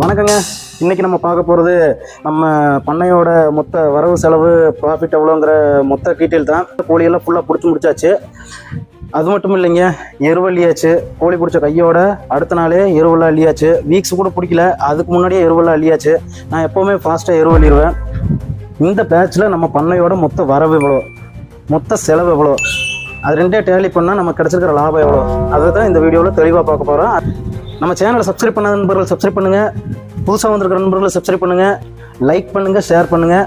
வணக்கங்க. இன்றைக்கி நம்ம பார்க்க போகிறது நம்ம பண்ணையோட மொத்த வரவு செலவு ப்ராஃபிட் எவ்வளோங்கிற மொத்த டீட்டெயில் தான். கோழியெல்லாம் ஃபுல்லாக பிடிச்சி முடிச்சாச்சு. அது மட்டும் இல்லைங்க எருவு அள்ளியாச்சு. கோழி பிடிச்ச கையோட அடுத்த நாளே எருவெல்லாம் அள்ளியாச்சு. வீக்ஸ் கூட பிடிக்கல அதுக்கு முன்னாடியே எருவெல்லாம் அள்ளியாச்சு. நான் எப்போவுமே ஃபாஸ்ட்டாக எருவு அள்ளிடுவேன் இந்த பேட்சில் நம்ம பண்ணையோட மொத்த வரவு எவ்வளோ? மொத்த செலவு எவ்வளோ? அது ரெண்டே டேலி பண்ணால் நம்ம கிடச்சிருக்கிற லாபம் எவ்வளோ? அதை தான் இந்த வீடியோவில் தெளிவாக பார்க்க போகிறோம் நம்ம சேனலை சப்ஸ்கிரைப் பண்ணாத நண்பர்கள் சப்ஸ்கிரைப் பண்ணுங்கள் புதுசாக வந்திருக்கிற நண்பர்களை சப்ஸ்கிரைப் பண்ணுங்கள் லைக் பண்ணுங்கள் ஷேர் பண்ணுங்கள்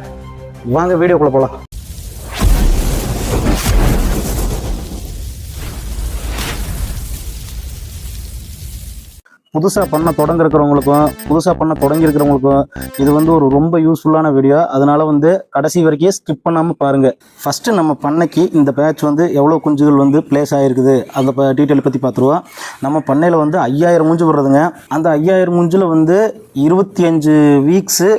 வாங்க வீடியோக்குள்ளே போகலாம் புதுசாக பண்ண தொடங்கிருக்கிறவங்களுக்கும் புதுசாக பண்ண தொடங்கியிருக்கிறவங்களுக்கும் இது வந்து ஒரு ரொம்ப யூஸ்ஃபுல்லான வீடியோ அதனால் வந்து கடைசி வரைக்கும் ஸ்கிப் பண்ணாமல் பாருங்கள் ஃபஸ்ட்டு நம்ம பண்ணைக்கு இந்த பேட்ச் வந்து எவ்வளோ குஞ்சுகள் வந்து பிளேஸ் ஆகிருக்குது அந்த டீட்டெயில் பற்றி பார்த்துருவோம் நம்ம பண்ணையில் வந்து ஐயாயிரம் குஞ்சு வருதுங்க அந்த ஐயாயிரம் குஞ்சில் வந்து இருபத்தி அஞ்சு வீக்ஸு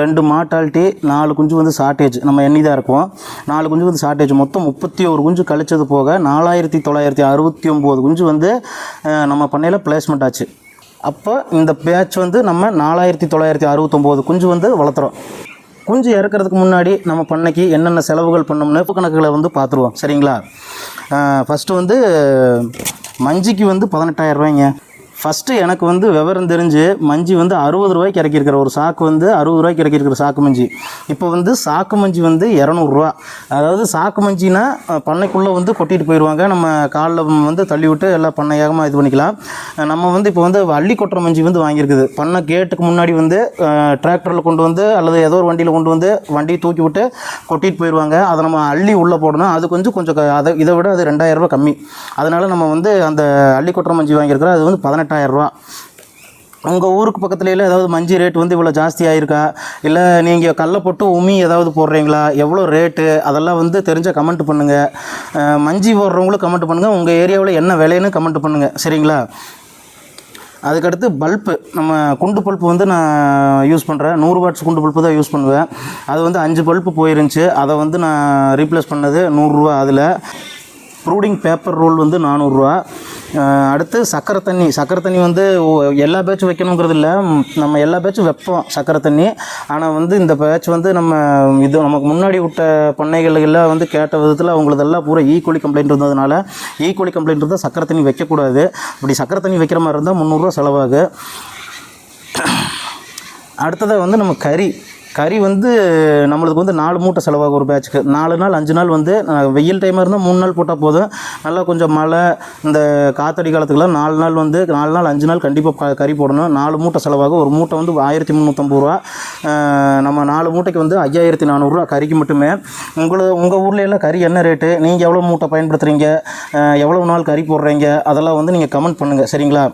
ரெண்டு மாட்டாலிட்டி நாலு குஞ்சு வந்து ஷார்ட்டேஜ் நம்ம எண்ணி தான் இருக்கோம். நாலு குஞ்சு வந்து ஷார்ட்டேஜ் மொத்தம் முப்பத்தி ஒரு குஞ்சு கழிச்சது போக நாலாயிரத்தி தொள்ளாயிரத்தி அறுபத்தி ஒம்பது குஞ்சு வந்து நம்ம பண்ணையில் பிளேஸ்மெண்ட் ஆச்சு. அப்போ இந்த பேட்ச் வந்து நம்ம நாலாயிரத்தி தொள்ளாயிரத்தி அறுபத்தொம்போது குஞ்சு வந்து வளர்த்துறோம். குஞ்சு இறக்கிறதுக்கு முன்னாடி நம்ம பண்ணைக்கு என்னென்ன செலவுகள் பண்ணோம்னு கணக்குகளை வந்து பார்த்துருவோம். சரிங்களா? ஃபஸ்ட்டு வந்து மஞ்சிக்கு வந்து பதினெட்டாயிரம் ரூபாய்ங்க. ஃபஸ்ட்டு எனக்கு வந்து விவரம் தெரிஞ்சு மஞ்சி வந்து அறுபது ரூபாய்க்கு இறக்கியிருக்கிற ஒரு சாக்கு வந்து அறுபது ரூபாய்க்கு இறக்கியிருக்கிற சாக்கு மஞ்சி. இப்போ வந்து சாக்கு மஞ்சி வந்து இரநூறுவா அதாவது சாக்கு மஞ்சினா பண்ணைக்குள்ளே வந்து கொட்டிட்டு போயிடுவாங்க நம்ம காலில் வந்து தள்ளி விட்டு எல்லாம் பண்ணை ஏகமாக இது பண்ணிக்கலாம். நம்ம வந்து இப்போ வந்து அள்ளி கொட்டுற மஞ்சி வந்து வாங்கியிருக்குது. பண்ணை கேட்டுக்கு முன்னாடி வந்து டிராக்டரில் கொண்டு வந்து அல்லது ஏதோ ஒரு வண்டியில் கொண்டு வந்து வண்டியை தூக்கி விட்டு கொட்டிட்டு போயிடுவாங்க அதை நம்ம அள்ளி உள்ளே போடணும். அது கொஞ்சம் கொஞ்சம் அதை இதை விட அது ரெண்டாயிரம் ரூபாய் கம்மி. அதனால் நம்ம வந்து அந்த அள்ளி கொட்டுற மஞ்சி வாங்கியிருக்கிறோம். அது வந்து பதினெட்டு எட்டாயிரரூவா. உங்கள் ஊருக்கு பக்கத்துல ஏதாவது மஞ்சள் ரேட் வந்து இவ்வளோ ஜாஸ்தி ஆயிருக்கா? இல்லை நீங்கள் கடல போட்டு உமி ஏதாவது போடுறீங்களா? எவ்வளோ ரேட்டு அதெல்லாம் வந்து தெரிஞ்ச கமெண்ட் பண்ணுங்கள் மஞ்சி போடுறவங்களும் கமெண்ட் பண்ணுங்கள் உங்கள் ஏரியாவில் என்ன விலைன்னு கமெண்ட் பண்ணுங்கள் சரிங்களா? அதுக்கடுத்து பல்ப்பு நம்ம குண்டு பல்ப்பு வந்து நான் யூஸ் பண்ணுறேன் நூறு வாட்ஸ் குண்டு பல்ப்பு தான் யூஸ் பண்ணுவேன். அது வந்து அஞ்சு பல்ப்பு போயிருந்துச்சு. அதை வந்து நான் ரீப்ளேஸ் பண்ணது நூறுரூவா அதில். ப்ரூடிங் பேப்பர் ரோல் வந்து நானூறுரூவா. அடுத்து சக்கரை தண்ணி. சக்கரை தண்ணி வந்து எல்லா பேட்சும் வைக்கணுங்கிறது இல்லை. நம்ம எல்லா பேட்சும் வைப்போம் சக்கரை தண்ணி. ஆனால் வந்து இந்த பேட்ச் வந்து நம்ம இது நமக்கு முன்னாடி விட்ட பண்ணைகளில் வந்து கேட்ட விதத்தில் அவங்களதெல்லாம் பூரா e. ஈக்குவலி கம்ப்ளைண்ட் இருந்ததுனால ஈக்குவலி கம்ப்ளைண்ட் இருந்தால் சக்கரை தண்ணி வைக்கக்கூடாது. இப்படி சக்கரை தண்ணி வைக்கிற மாதிரி இருந்தால் முந்நூறுரூவா செலவாகு. அடுத்ததாக வந்து நம்ம கறி. கறி வந்து நம்மளுக்கு வந்து நாலு மூட்டை செலவாகும் ஒரு பேட்சுக்கு நாலு நாள் அஞ்சு நாள் வந்து வெயில் டைமாக இருந்தால் மூணு நாள் போட்டால் போதும். நல்லா கொஞ்சம் மழை இந்த காத்தடி காலத்துக்குலாம் நாலு நாள் வந்து நாலு நாள் அஞ்சு நாள் கண்டிப்பாக கறி போடணும். நாலு மூட்டை செலவாகும். ஒரு மூட்டை வந்து ஆயிரத்தி முந்நூற்றம்பது ரூபா. நம்ம நாலு மூட்டைக்கு வந்து ஐயாயிரத்தி நானூறுரூவா கறிக்கு மட்டுமே. உங்களை உங்கள் ஊரில் எல்லாம் கறி என்ன ரேட்டு நீங்கள் எவ்வளோ மூட்டை பயன்படுத்துகிறீங்க எவ்வளோ நாள் கறி போடுறீங்க? அதெல்லாம் வந்து நீங்கள் கமெண்ட் பண்ணுங்கள் சரிங்களா?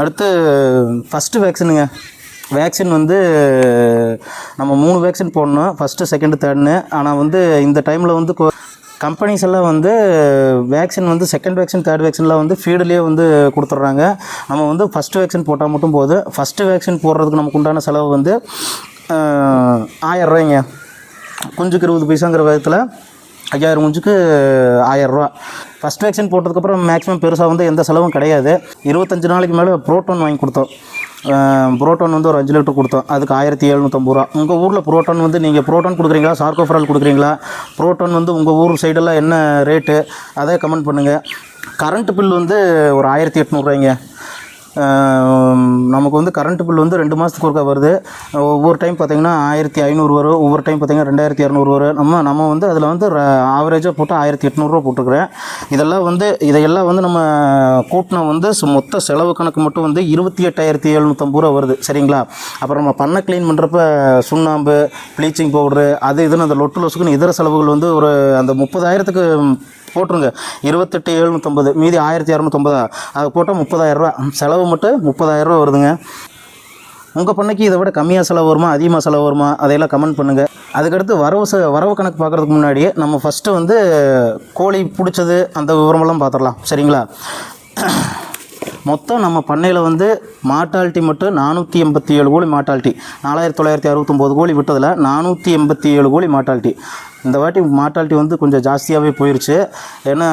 அடுத்து ஃபஸ்ட்டு வேக்சினுங்க வேக்சின் வந்து நம்ம மூணு வேக்சின் போடணும். ஃபஸ்ட்டு செகண்டு தேர்ட்னு ஆனால் வந்து இந்த டைமில் வந்து கம்பெனிஸ் எல்லாம் வந்து வேக்சின் வந்து செகண்ட் வேக்சின் தேர்ட் வேக்சின்லாம் வந்து ஃபீல்டுலேயே வந்து கொடுத்துட்றாங்க. நம்ம வந்து ஃபஸ்ட்டு வேக்சின் போட்டால் மட்டும் போதும் ஃபஸ்ட்டு வேக்சின் போடுறதுக்கு நமக்கு உண்டான செலவு வந்து ஆயரூவாய்ங்க குஞ்சுக்கு இருபது பைசாங்கிற விதத்தில் ஐயாயிரம் குஞ்சுக்கு ஆயரூவா ஃபஸ்ட் வேக்சின் போட்டதுக்கப்புறம் மேக்ஸிமம் பெருசாக வந்து எந்த செலவும் கிடையாது. இருபத்தஞ்சு நாளைக்கு மேலே ப்ரோட்டோன் வாங்கி கொடுத்தோம். புரோட்டான் வந்து ஒரு அஞ்சு லிட்டர் கொடுத்தோம். அதுக்கு ஆயிரத்தி எழுநூற்றம்பது ரூபா. உங்கள் ஊரில் புரோட்டான் வந்து நீங்கள் புரோட்டான் கொடுக்குறீங்களா? சார்கோஃபரால் கொடுக்குறீங்களா? புரோட்டான் வந்து உங்கள் ஊர் சைடெல்லாம் என்ன ரேட்டு அதை கமெண்ட் பண்ணுங்கள் கரண்ட் பில் வந்து ஒரு ஆயிரத்தி எட்நூறுவாய்ங்க நமக்கு வந்து கரண்ட் பில் வந்து ரெண்டு மாதத்துக்கு ஒருக்கா வருது. ஒவ்வொரு டைம் பார்த்தீங்கன்னா ஆயிரத்தி ஐநூறு வரும். ஒவ்வொரு டைம் பார்த்தீங்கன்னா ரெண்டாயிரத்தி இரநூறு வரும். நம்ம நம்ம வந்து அதில் வந்து ஆவரேஜாக போட்டு ஆயிரத்தி எட்நூறுரூவா போட்டுருக்குறேன் இதெல்லாம் வந்து இதையெல்லாம் வந்து நம்ம கூட்டினா வந்து மொத்த செலவு கணக்கு மட்டும் வந்து இருபத்தி எட்டாயிரத்தி எழுநூற்றம்பது ரூபா வருது. சரிங்களா? அப்புறம் நம்ம பண்ணை க்ளீன் பண்ணுறப்ப சுண்ணாம்பு ப்ளீச்சிங் பவுட்ரு அது இதுன்னு அந்த லொட்டு லொசுக்குன்னு இதர செலவுகள் வந்து ஒரு அந்த முப்பதாயிரத்துக்கு போட்டுருங்க. இருபத்தெட்டு எழுநூற்றம்பது மீதி ஆயிரத்தி இரநூத்தொம்பதா அதை போட்டால் முப்பதாயிரரூவா செலவு மட்டும் முப்பதாயிரரூவா வருதுங்க. உங்கள் பண்ணைக்கு இதை விட கம்மியாக செலவு வருமா? அதிகமாக செலவு வருமா? அதையெல்லாம் கமெண்ட் பண்ணுங்கள் அதுக்கடுத்து வரவு செ வரவு கணக்கு பார்க்குறதுக்கு முன்னாடி நம்ம ஃபஸ்ட்டு வந்து கோழி பிடிச்சது அந்த விவரமெல்லாம் பார்த்துடலாம் சரிங்களா? மொத்தம் நம்ம பண்ணையில் வந்து மாட்டால்ட்டி மட்டும் நானூற்றி எண்பத்தி ஏழு கோழி மாட்டால்ட்டி நாலாயிரத்தி தொள்ளாயிரத்தி அறுபத்தொம்போது கோழி விட்டதில் நானூற்றி எண்பத்தி ஏழு கோழி மாட்டால்ட்டி இந்த வாட்டி மார்ட்டாலிட்டி வந்து கொஞ்சம் ஜாஸ்தியாகவே போயிடுச்சு ஏன்னா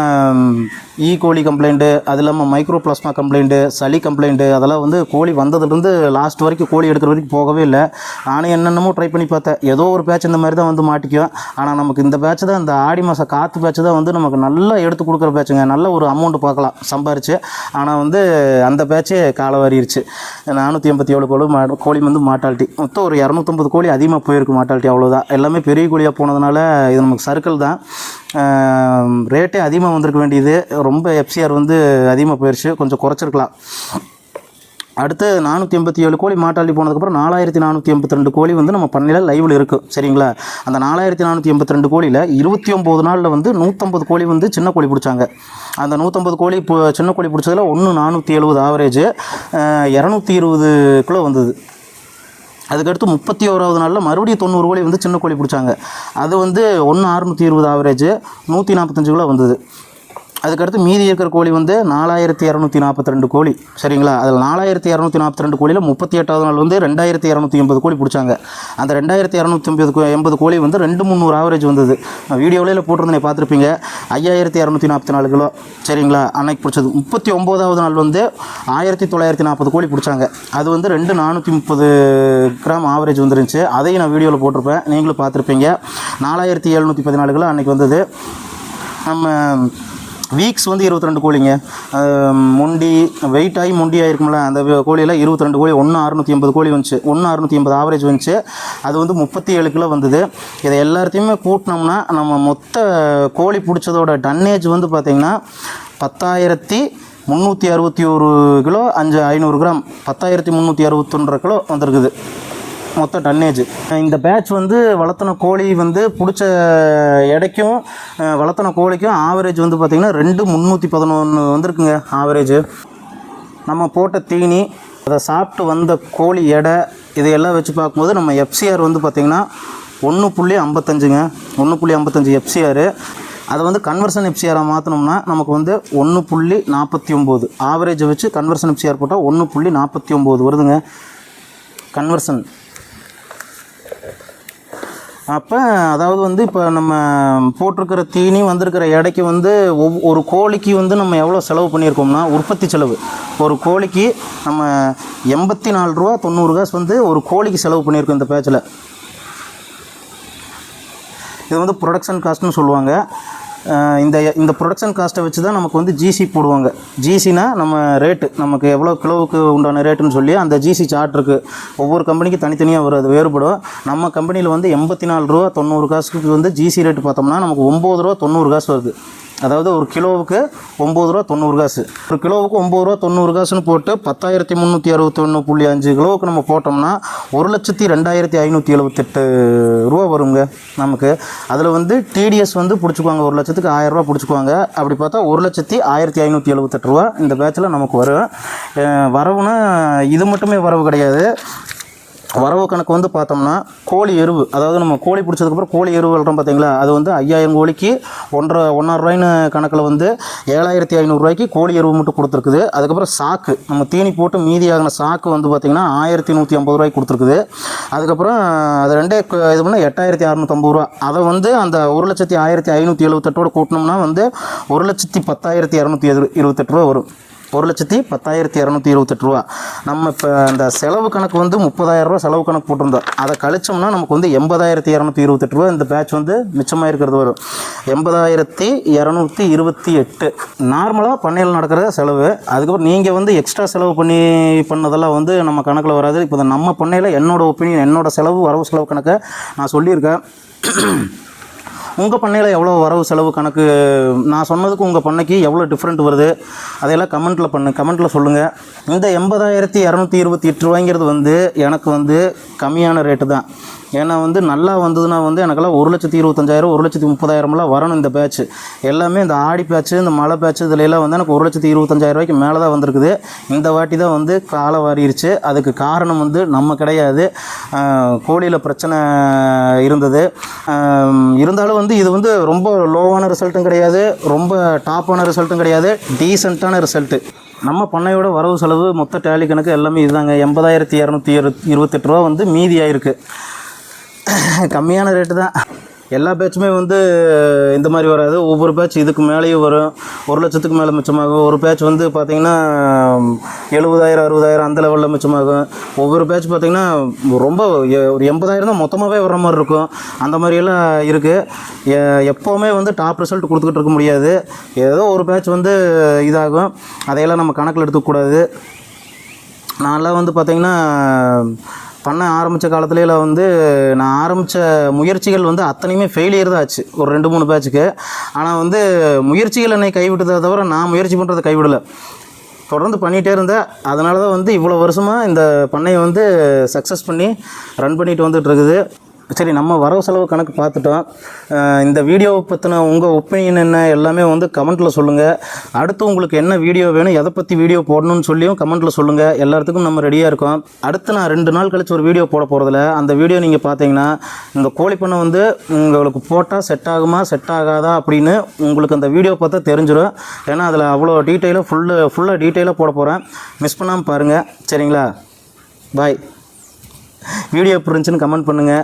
ஈ கோழி கம்ப்ளைண்ட்டு அது இல்லாமல் மைக்ரோ பிளாஸ்மா கம்ப்ளைண்ட்டு சளி கம்ப்ளைண்ட்டு அதெல்லாம் வந்து கோழி வந்ததுலேருந்து லாஸ்ட் வரைக்கும் கோழி எடுக்கிற வரைக்கும் போகவே இல்லை. நானும் என்னென்னமோ ட்ரை பண்ணி பார்த்தேன். ஏதோ ஒரு பேட்ச் இந்த மாதிரி தான் வந்து மாட்டிக்கும். ஆனால் நமக்கு இந்த பேட்ச் தான் இந்த ஆடி மாதம் காற்று பேட்ச் தான் வந்து நமக்கு நல்லா எடுத்து கொடுக்குற பேட்சுங்க நல்ல ஒரு அமௌண்ட் பார்க்கலாம் சம்பாரிச்சு. ஆனால் வந்து அந்த பேட்சே காலை வாரிருச்சு நானூற்றி எண்பத்தி ஏழு கோழி மா கோழி வந்து மாட்டாலிட்டி மொத்தம் ஒரு இரநூத்தம்பது கோழி அதிகமாக போயிருக்கு மாட்டாலிட்டி அவ்வளோதான் எல்லாமே பெரிய கோழியாக போனதுனால இது நமக்கு சர்க்கிள் தான். ரேட்டே அதிகமாக வந்திருக்க வேண்டியது. ரொம்ப எஃப்சிஆர் வந்து அதிகமாக போயிடுச்சு கொஞ்சம் குறைச்சிருக்கலாம். அடுத்து நானூற்றி எண்பத்தி ஏழு கோழி மாட்டாளி போனதுக்கப்புறம் நாலாயிரத்தி நானூற்றி எண்பத்தி ரெண்டு கோழி வந்து நம்ம பண்ணையில் லைவில் இருக்குது சரிங்களா? அந்த நாலாயிரத்தி நானூற்றி எண்பத்தி ரெண்டு கோழியில் இருபத்தி ஒம்பது நாளில் வந்து நூற்றம்பது கோழி வந்து சின்ன கோழி பிடிச்சாங்க. அந்த நூற்றம்பது கோழி இப்போ சின்ன கோழி பிடிச்சதில் ஒன்று நானூற்றி எழுபது ஆவரேஜ் இரநூத்தி இருபது கிலோ வந்தது. அதுக்கடுத்து முப்பத்தி ஓராவது நாளில் மறுபடியும் தொண்ணூறு கோழி வந்து சின்ன கோழி பிடிச்சாங்க. அது வந்து ஒன்று அறுநூற்றி இருபது ஆவரேஜ் நூற்றி நாற்பத்தஞ்சு கிலோ வந்தது. அதுக்கடுத்து மீதி இருக்கிற கோழி வந்து நாலாயிரத்தி இரநூத்தி நாற்பத்தி ரெண்டு கோழி. சரிங்களா? அதில் நாலாயிரத்தி இரநூத்தி நாற்பத்தி ரெண்டு கோழியில் முப்பத்தி எட்டாவது நாள் வந்து ரெண்டாயிரத்தி இரநூத்தி எண்பது கோழி பிடிச்சாங்க. அந்த ரெண்டாயிரத்தி இரநூத்தி எண்பது கோ- எண்பது கோழி வந்து ரெண்டு முந்நூறு ஆவரேஜ் வந்தது. நான் வீடியோவில் போட்டிருந்தேன் பார்த்துருப்பீங்க. ஐயாயிரத்தி இரநூத்தி நாற்பத்தி நாலு கிலோ. சரிங்களா? அன்னைக்கு பிடிச்சது. முப்பத்தி ஒம்போதாவது நாள் வந்து ஆயிரத்தி தொள்ளாயிரத்தி நாற்பது கோழி பிடிச்சாங்க. அது வந்து ரெண்டு நானூற்றி முப்பது கிராம் ஆவரேஜ் வந்துருந்துச்சு. அதையும் நான் வீடியோவில் போட்டிருப்பேன். நீங்களும் பார்த்துருப்பீங்க. நாலாயிரத்தி எழுநூற்றி பதினாலு கிலோ அன்றைக்கி வந்தது. நம்ம வீக்ஸ் வந்து இருபத்தி ரெண்டு கோழிங்க முண்டி வெயிட் ஆகி முண்டி ஆகிருக்கும்ல அந்த கோழியில் இருபத்தி ரெண்டு கோழி ஒன்று அறுநூற்றி எண்பது கோழி வந்துச்சு. ஒன்று அறுநூற்றி ஐம்பது ஆவரேஜ் வந்துச்சு. அது வந்து முப்பத்தி ஏழு கிலோ வந்தது. இதை எல்லாத்தையுமே கூட்டினோம்னா நம்ம மொத்த கோழி பிடிச்சதோட டன்னேஜ் வந்து பார்த்திங்கன்னா பத்தாயிரத்தி முந்நூற்றி அறுபத்தி ஒரு கிலோ அஞ்சு ஐநூறு கிராம். பத்தாயிரத்தி முந்நூற்றி அறுபத்தொன்றரை கிலோ வந்திருக்குது. மொத்த டன்னேஜ் இந்த பேட்ச் வந்து வளர்த்துன கோழி வந்து பிடிச்ச எடைக்கும் வளர்த்தின வளர்த்துன கோழிக்கும் ஆவரேஜ் வந்து பார்த்திங்கன்னா ரெண்டு முந்நூற்றி பதினொன்று வந்திருக்குங்க ஆவரேஜ் நம்ம போட்ட தீனி அதை சாப்பிட்டு வந்த கோழி எடை இதையெல்லாம் வச்சு பார்க்கும்போது நம்ம எஃப்சிஆர் வந்து பார்த்திங்கன்னா ஒன்று புள்ளி ஐம்பத்தஞ்சுங்க ஒன்று புள்ளி ஐம்பத்தஞ்சு எஃப்சிஆர் அதை வந்து கன்வர்ஷன் எஃப்சிஆராக மாற்றினோம்னா நமக்கு வந்து ஒன்று புள்ளி நாற்பத்தி ஒம்பது ஆவரேஜை வச்சு கன்வர்ஷன் எஃப்சிஆர் போட்டால் ஒன்று புள்ளி நாற்பத்தி ஒம்பது வருதுங்க. கன்வர்ஷன் அப்போ அதாவது வந்து இப்போ நம்ம போட்டிருக்கிற தீனி வந்திருக்கிற எடைக்கு வந்து ஒவ் ஒரு கோழிக்கு வந்து நம்ம எவ்வளோ செலவு பண்ணியிருக்கோம்னா உற்பத்தி செலவு. ஒரு கோழிக்கு நம்ம எண்பத்தி நாலு ரூபா தொண்ணூறு காசு வந்து ஒரு கோழிக்கு செலவு பண்ணியிருக்கோம் இந்த பேச்சில். இது வந்து ப்ரொடக்ஷன் காஸ்ட்னு சொல்லுவாங்க. இந்த இந்த ப்ரொடக்ஷன் காஸ்ட்டை வச்சு தான் நமக்கு வந்து ஜிசி போடுவாங்க. ஜிசினா நம்ம ரேட்டு நமக்கு எவ்வளோ கிலோவுக்கு உண்டான ரேட்டுன்னு சொல்லி அந்த ஜிசி சார்ட் இருக்குது ஒவ்வொரு கம்பெனிக்கு தனித்தனியாக வரும் அது வேறுபடும். நம்ம கம்பெனியில் வந்து எண்பத்தி நாலு ரூபா தொண்ணூறு காசுக்கு வந்து ஜிசி ரேட்டு பார்த்தோம்னா நமக்கு ஒம்பது ரூபா தொண்ணூறு காசு வருது. அதாவது ஒரு கிலோவுக்கு ஒம்பது ரூபா தொண்ணூறு காசு. ஒரு கிலோவுக்கு ஒம்பது ரூபா தொண்ணூறு காசுன்னு போட்டு பத்தாயிரத்தி முந்நூற்றி அறுபத்தொன்று புள்ளி அஞ்சு கிலோவுக்கு நம்ம போட்டோம்னா ஒரு லட்சத்தி ரெண்டாயிரத்தி ஐநூற்றி எழுபத்தெட்டு ரூபா வருங்க நமக்கு. அதில் வந்து டிடிஎஸ் வந்து பிடிச்சிக்குவாங்க. ஒரு லட்சத்துக்கு ஆயிரரூபா பிடிச்சிக்குவாங்க. அப்படி பார்த்தா ஒரு லட்சத்தி ஆயிரத்தி ஐநூற்றி எழுபத்தெட்டு ரூபா இந்த பேட்சில் நமக்கு வரும். வரவுன்னா இது மட்டுமே வரவு கிடையாது. வரவு கணக்கு வந்து பார்த்தோம்னா கோழி எருவு அதாவது நம்ம கோழி பிடிச்சதுக்கப்புறம் கோழி எருவு வளர்றோம் பார்த்தீங்களா? அது வந்து ஐயாயிரம் கோழிக்கு ஒன்றரை ஒன்றரை ரூபாய்னு கணக்கில் வந்து ஏழாயிரத்தி ஐநூறுரூவாய்க்கு கோழி எருவு மட்டும் கொடுத்துருக்குது. அதுக்கப்புறம் சாக்கு நம்ம தீனி போட்டு மீதியாகின சாக்கு வந்து பார்த்திங்கன்னா ஆயிரத்தி நூற்றி ஐம்பது ரூபாய்க்கு கொடுத்துருக்குது. அதுக்கப்புறம் அது ரெண்டே இது பண்ணால் எட்டாயிரத்தி அறநூற்றம்பது ரூபா. அதை வந்து அந்த ஒரு லட்சத்தி ஆயிரத்தி ஐநூற்றி எழுபத்தெட்டோடு கூட்டினோம்னா வந்து ஒரு லட்சத்தி பத்தாயிரத்தி இரநூத்தி எது இருபத்தெட்டு ரூபா வரும். ஒரு லட்சத்தி பத்தாயிரத்தி இரநூத்தி இருபத்தெட்டு ரூபா. நம்ம இப்போ அந்த செலவு கணக்கு வந்து முப்பதாயிரம் ரூபா செலவு கணக்கு போட்டிருந்தோம். அதை கழிச்சோம்னா நமக்கு வந்து எண்பதாயிரத்தி இரநூத்தி இருபத்தெட்டு ரூபா இந்த பேட்ச் வந்து மிச்சமாக இருக்கிறது வரும். எண்பதாயிரத்தி இரநூத்தி இருபத்தி எட்டு. நார்மலாக பண்ணையில் நடக்கிற செலவு. அதுக்கப்புறம் நீங்கள் வந்து எக்ஸ்ட்ரா செலவு பண்ணி பண்ணதெல்லாம் வந்து நம்ம கணக்கில் வராது. இப்போ நம்ம பண்ணையில் என்னோட ஒப்பீனியன் என்னோட செலவு வரவு செலவு கணக்கை நான் சொல்லியிருக்கேன். உங்கள் பண்ணையில் எவ்வளோ வரவு செலவு கணக்கு? நான் சொன்னதுக்கு உங்கள் பண்ணைக்கு எவ்வளோ டிஃப்ரெண்ட் வருது? அதையெல்லாம் கமெண்ட்டில் பண்ணு. கமெண்ட்டில் சொல்லுங்கள் இந்த எண்பதாயிரத்தி இரநூத்தி இருபத்தி எட்டு ரூபாய்ங்கிறது வந்து எனக்கு வந்து கம்மியான ரேட்டு தான். ஏன்னா வந்து நல்லா வந்ததுன்னா வந்து எனக்கெல்லாம் ஒரு லட்சத்தி இருபத்தஞ்சாயிரம் ஒரு லட்சத்தி முப்பதாயிரம்லாம் வரணும் இந்த பேட்ச் எல்லாமே இந்த ஆடி பேட்ச் இந்த மழை பேட்ச் இதுல வந்து எனக்கு ஒரு லட்சத்தி இருபத்தஞ்சாயிரம் ரூபாய்க்கு மேலே தான் வந்திருக்குது. இந்த வாட்டி தான் வந்து காலை வாரிருச்சு அதுக்கு காரணம் வந்து நம்ம கிடையாது. கோழியில் பிரச்சனை இருந்தது. இருந்தாலும் வந்து வந்து இது வந்து ரொம்ப லோவான ரிசல்ட்டும் கிடையாது. ரொம்ப டாப்பான ரிசல்ட்டும் கிடையாது. டீசெண்டான ரிசல்ட்டு நம்ம பண்ணையோட வரவு செலவு மொத்த டேலி கணக்கு எல்லாமே இதுதாங்க. எண்பதாயிரத்தி இரநூத்தி இரு இருபத்தெட்டு ரூபா வந்து மீதி ஆயிருக்கு கம்மியான ரேட்டு தான். எல்லா பேட்சுமே வந்து இந்த மாதிரி வராது. ஒவ்வொரு பேட்ச் இதுக்கு மேலேயும் வரும். ஒரு லட்சத்துக்கு மேலே மிச்சமாகும். ஒரு பேட்ச் வந்து பார்த்திங்கன்னா எழுபதாயிரம் அறுபதாயிரம் அந்த லெவலில் மிச்சமாகும். ஒவ்வொரு பேட்ச் பார்த்திங்கன்னா ரொம்ப ஒரு எண்பதாயிரம் தான் மொத்தமாகவே வர்ற மாதிரி இருக்கும். அந்த மாதிரியெல்லாம் இருக்குது எப்போவுமே வந்து டாப் ரிசல்ட் கொடுத்துக்கிட்டு இருக்க முடியாது. ஏதோ ஒரு பேட்ச் வந்து இதாகும். அதையெல்லாம் நம்ம கணக்கில் எடுத்துக்கூடாது நான்லாம் வந்து பார்த்திங்கன்னா பண்ண ஆரம்பித்த காலத்துலேயில் வந்து நான் ஆரம்பித்த முயற்சிகள் வந்து அத்தனையுமே ஃபெயிலியர் தான் ஆச்சு. ஒரு ரெண்டு மூணு பேட்சுக்கு ஆனால் வந்து முயற்சிகள் என்னை கைவிட்டதை தவிர நான் முயற்சி பண்ணுறதை கைவிடலை. தொடர்ந்து பண்ணிகிட்டே இருந்தேன். அதனால தான் வந்து இவ்வளோ வருஷமாக இந்த பண்ணையை வந்து சக்ஸஸ் பண்ணி ரன் பண்ணிட்டு வந்துட்டு இருக்குது. சரி நம்ம வரவு செலவு கணக்கு பார்த்துட்டோம். இந்த வீடியோவை பற்றின உங்கள் ஒப்பீனியன் என்ன எல்லாமே வந்து கமெண்ட்டில் சொல்லுங்கள் அடுத்து உங்களுக்கு என்ன வீடியோ வேணும் எதை பற்றி வீடியோ போடணும்னு சொல்லியும் கமெண்ட்டில் சொல்லுங்கள் எல்லாத்துக்கும் நம்ம ரெடியாக இருக்கோம். அடுத்து நான் ரெண்டு நாள் கழித்து ஒரு வீடியோ போட போகிறதில்ல அந்த வீடியோ நீங்கள் பார்த்தீங்கன்னா இந்த கோழிப்பண்ணை வந்து உங்களுக்கு போட்டால் செட் ஆகுமா செட் ஆகாதா அப்படின்னு உங்களுக்கு அந்த வீடியோ பார்த்தா தெரிஞ்சிடும் ஏன்னா அதில் அவ்வளோ டீட்டெயிலாக ஃபுல்லு ஃபுல்லாக டீட்டெயிலாக போட போகிறேன் மிஸ் பண்ணாமல் பாருங்கள் சரிங்களா? பாய் வீடியோ எப்படி இருந்துச்சுன்னு கமெண்ட் பண்ணுங்கள்